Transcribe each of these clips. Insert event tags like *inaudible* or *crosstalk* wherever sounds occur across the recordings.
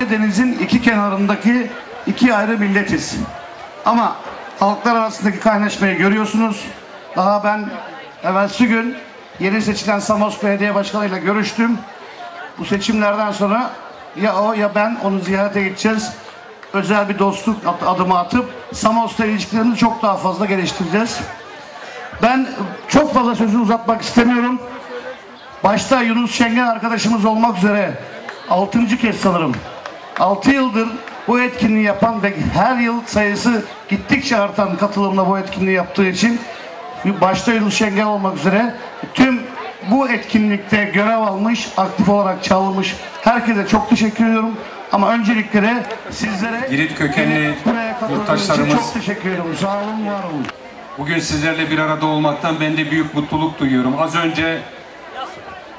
Denizin iki kenarındaki iki ayrı milletiz. Ama halklar arasındaki kaynaşmayı görüyorsunuz. Daha ben evvelsi gün yeni seçilen Samos Belediye Başkanı ile görüştüm. Bu seçimlerden sonra ya o ya ben onu ziyarete gideceğiz. Özel bir dostluk adımı atıp Samos'ta ilişkilerimizi çok daha fazla geliştireceğiz. Ben çok fazla sözü uzatmak istemiyorum. Başta Yunus Şengen arkadaşımız olmak üzere 6. kez sanırım 6 yıldır bu etkinliği yapan ve her yıl sayısı gittikçe artan katılımla bu etkinliği yaptığı için başta Yunus Şengen olmak üzere tüm bu etkinlikte görev almış, aktif olarak çalmış herkese çok teşekkür ediyorum. Ama öncelikle de sizlere Girit kökenli yurttaşlarımız- çok teşekkür ediyorum. Sağ olun, var olun. Bugün sizlerle bir arada olmaktan ben de büyük mutluluk duyuyorum. Az önce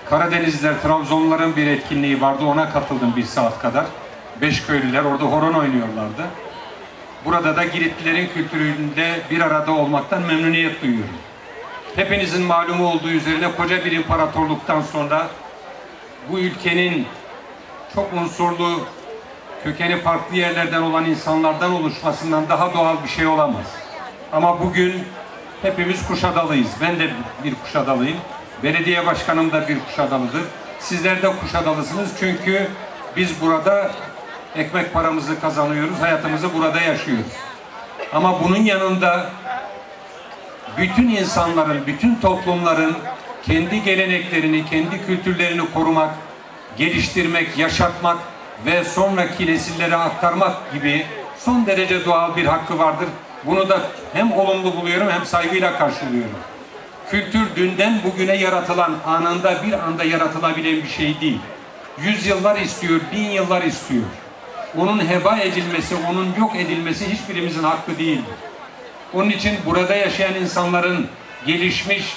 Karadenizliler, Trabzonluların bir etkinliği vardı. Ona katıldım bir saat kadar. Beş köylüler orada horon oynuyorlardı. Burada da Giritlilerin kültüründe bir arada olmaktan memnuniyet duyuyorum. Hepinizin malumu olduğu üzerine koca bir imparatorluktan sonra bu ülkenin çok unsurlu, kökeni farklı yerlerden olan insanlardan oluşmasından daha doğal bir şey olamaz. Ama bugün hepimiz Kuşadalıyız. Ben de bir Kuşadalıyım. Belediye başkanım da bir Kuşadalıdır. Sizler de Kuşadalısınız çünkü biz burada ekmek paramızı kazanıyoruz, hayatımızı burada yaşıyoruz. Ama bunun yanında bütün insanların, bütün toplumların kendi geleneklerini, kendi kültürlerini korumak, geliştirmek, yaşatmak ve sonraki nesillere aktarmak gibi son derece doğal bir hakkı vardır. Bunu da hem olumlu buluyorum hem saygıyla karşılıyorum. Kültür dünden bugüne yaratılan, anında bir anda yaratılabilen bir şey değil. Yüzyıllar istiyor, bin yıllar istiyor. Onun heba edilmesi, onun yok edilmesi hiçbirimizin hakkı değildir. Onun için burada yaşayan insanların gelişmiş,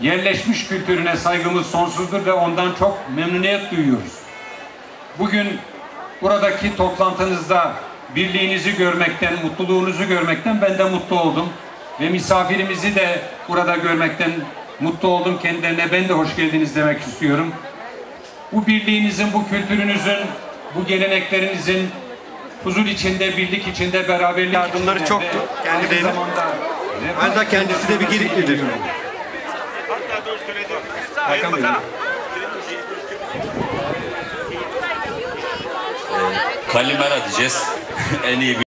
yerleşmiş kültürüne saygımız sonsuzdur ve ondan çok memnuniyet duyuyoruz. Bugün buradaki toplantınızda birliğinizi görmekten, mutluluğunuzu görmekten ben de mutlu oldum. Ve misafirimizi de burada görmekten mutlu oldum. Kendilerine ben de hoş geldiniz demek istiyorum. Bu birliğinizin, bu kültürünüzün, bu geleneklerinizin huzur içinde, birlik içinde, beraberlik Yardımları içinde çoktu kendilerine. zamanda kendisi de bir Giritlidir. Bakamıyorum. Kalimera diyeceğiz. *laughs* en iyi